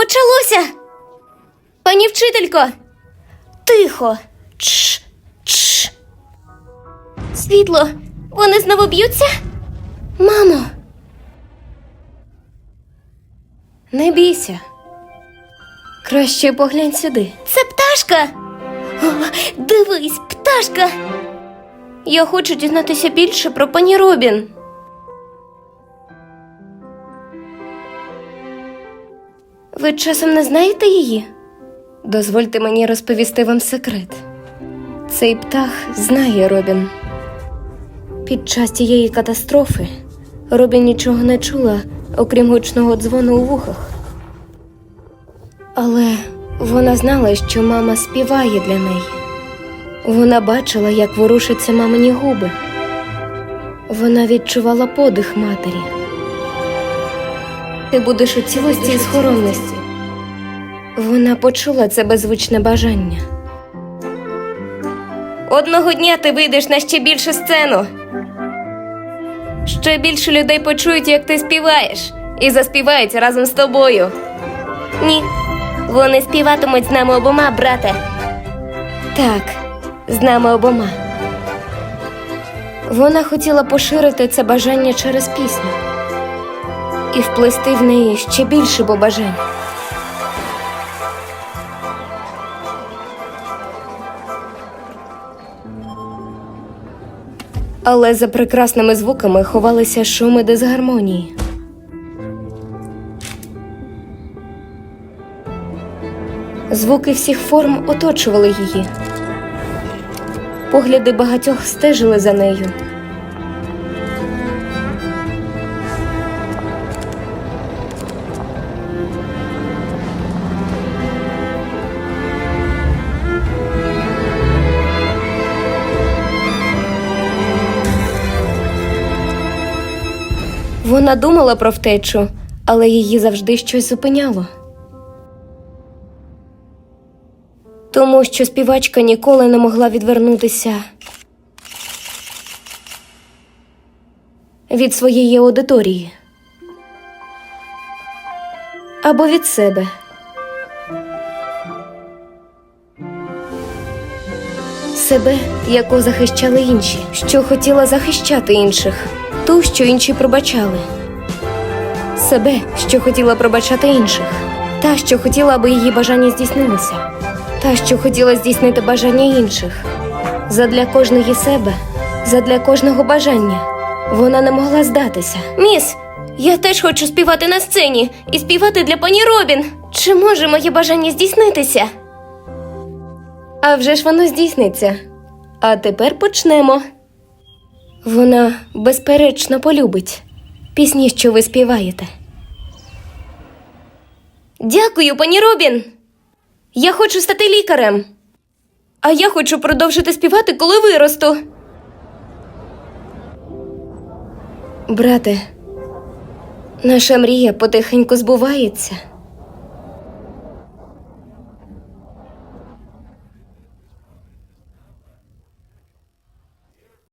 почалося. Пані вчителько. Тихо. Чш, чш. Світло, вони знову б'ються? Мамо. Не бійся. Краще поглянь сюди. Це пташка. О, дивись, пташка. Я хочу дізнатися більше про пані Робін. Ви часом не знаєте її? Дозвольте мені розповісти вам секрет. Цей птах знає Робін. Під час тієї катастрофи Робін нічого не чула, окрім гучного дзвону у вухах. Але вона знала, що мама співає для неї. Вона бачила, як ворушаться мамині губи. Вона відчувала подих матері. Ти будеш у цілості і схоронності. Вона почула це беззвучне бажання. Одного дня ти вийдеш на ще більшу сцену. Ще більше людей почують, як ти співаєш, і заспівають разом з тобою. Ні, вони співатимуть з нами обома, брате. Так, з нами обома. Вона хотіла поширити це бажання через пісню і вплести в неї ще більше побажань. Але за прекрасними звуками ховалися шуми дисгармонії. Звуки всіх форм оточували її. Погляди багатьох стежили за нею. Вона думала про втечу, але її завжди щось зупиняло. Тому що співачка ніколи не могла відвернутися від своєї аудиторії або від себе. Себе, яку захищали інші, що хотіла захищати інших, ту, що інші пробачали. Себе, що хотіла пробачати інших, та, що хотіла, аби її бажання здійснилося, та, що хотіла здійснити бажання інших. Задля кожної себе, задля кожного бажання. Вона не могла здатися. Міс, я теж хочу співати на сцені і співати для пані Робін. Чи може моє бажання здійснитися? А вже ж воно здійсниться. А тепер почнемо. Вона безперечно полюбить пісні, що ви співаєте. Дякую, пані Робін. Я хочу стати лікарем. А я хочу продовжити співати, коли виросту. Брате, наша мрія потихеньку збувається.